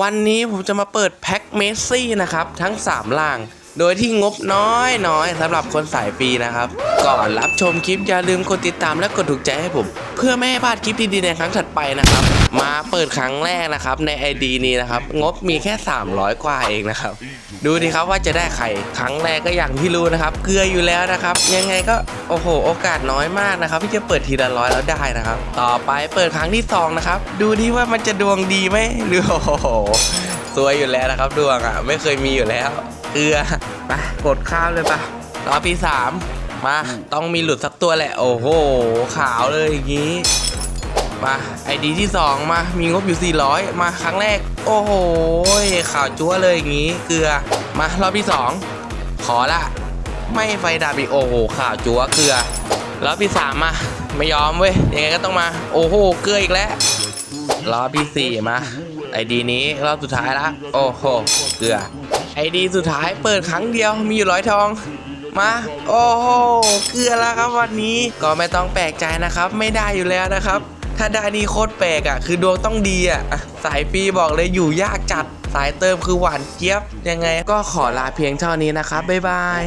วันนี้ผมจะมาเปิดแพ็คเมสซี่นะครับ ทั้ง 3 ล่าง โดยที่งบน้อยน้อยๆสำหรับคนสายฟรีนะครับ ก่อนรับชมคลิปอย่าลืมกดติดตามและกดถูกใจให้ผม เพื่อไม่ให้พลาดคลิปดีๆในครั้งถัดไปนะครับ มาเปิดครั้งแรกนะครับใน ID นี้นะครับ งบมีแค่ 300 กว่าเองนะครับ ดูดิครับว่าจะได้ใครครั้งแรกก็อย่างที่รู้นะครับเกลืออยู่แล้วนะครับ ยังไงก็โอ้โห โอกาสน้อยมากนะครับที่จะเปิดทีละร้อยแล้วได้นะครับ ต่อไปเปิดครั้งที่สองนะครับดูดิว่ามันจะดวงดีไหมหรือโอ้โหสวยอยู่แล้วนะครับดวงอะไม่เคยมีอยู่แล้ว เกลือไปกดข้ามเลยปะรอบที่สามมา ต้องมีหลุดสักตัวแหละ โอ้โห ขาวเลยอย่างงี้ มาไอดีที่2มา มีงบอยู่ 400 มาครั้งแรก โอ้โหข่าวจั๊วเลยอย่างงี้ เกลือ มารอบที่2ขอละไม่ไฟดับอีก โอ้โหข่าวจั๊วเกลือ รอบที่3มา ไม่ยอมเว้ย ยังไงก็ต้องมา โอ้โห เกลืออีกแล้ว รอบที่4มา ไอดีนี้รอบสุดท้ายละ โอ้โห เกลือ ไอดีสุดท้ายเปิดครั้งเดียวมีอยู่ร้อยทองมาโอ้โหเกลือแล้วครับวันนี้ก็ไม่ต้องแปลกใจนะครับ ไม่ได้อยู่แล้วนะครับ ถ้าได้นี่โคตรแปลกอะ คือดวงต้องดีอะ สายปีบอกเลยอยู่ยากจัด สายเติมคือหวานเจี๊ยบยังไงก็ขอลาเพียงเท่านี้นะครับบ๊ายบาย